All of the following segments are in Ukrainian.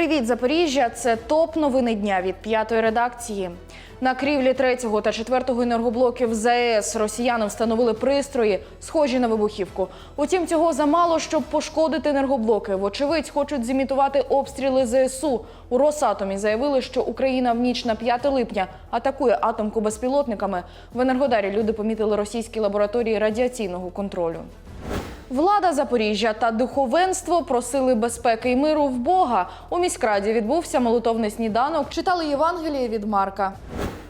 Привіт, Запоріжжя! Це топ новини дня від п'ятої редакції. На крівлі третього та четвертого енергоблоків ЗАЕС росіяни встановили пристрої, схожі на вибухівку. Утім, цього замало, щоб пошкодити енергоблоки. Вочевидь, хочуть зімітувати обстріли ЗСУ. У Росатомі заявили, що Україна в ніч на 5 липня атакує атомку безпілотниками. В Енергодарі люди помітили російські лабораторії радіаційного контролю. Влада Запоріжжя та духовенство просили безпеки і миру в Бога. У міськраді відбувся молитовний сніданок. Читали Євангеліє від Марка.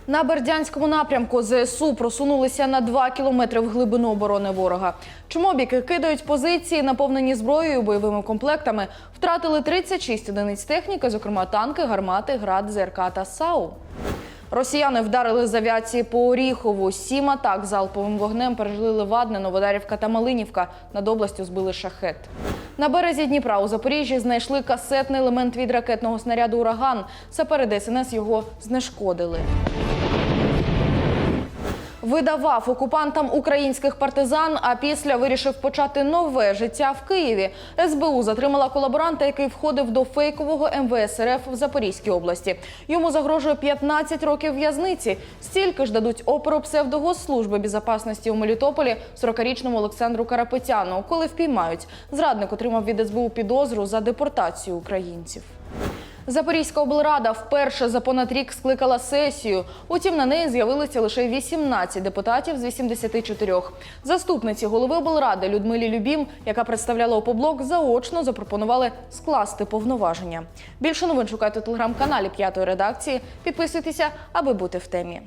На Бердянському напрямку ЗСУ просунулися на 2 кілометри в глибину оборони ворога. Чмобіки кидають позиції, наповнені зброєю, бойовими комплектами. Втратили 36 одиниць техніки, зокрема танки, гармати, град, ЗРК та САУ. Росіяни вдарили з авіації по Оріхову. Сім атак залповим вогнем пережили Левадне, Новодарівка та Малинівка. Над областю збили шахет. На березі Дніпра у Запоріжжі знайшли касетний елемент від ракетного снаряду Ураган. Сапери ДСНС його знешкодили. Видавав окупантам українських партизан, а після вирішив почати нове життя в Києві. СБУ затримала колаборанта, який входив до фейкового МВС РФ в Запорізькій області. Йому загрожує 15 років в'язниці. Стільки ж дадуть оперу псевдогосслужби безпечності у Мелітополі 40-річному Олександру Карапетяну, коли впіймають. Зрадник отримав від СБУ підозру за депортацію українців. Запорізька облрада вперше за понад рік скликала сесію. Утім, на неї з'явилися лише 18 депутатів з 84. Заступниці голови облради Людмилі Любім, яка представляла ОПОБЛОК, заочно запропонували скласти повноваження. Більше новин шукайте у телеграм-каналі п'ятої редакції. Підписуйтеся, аби бути в темі.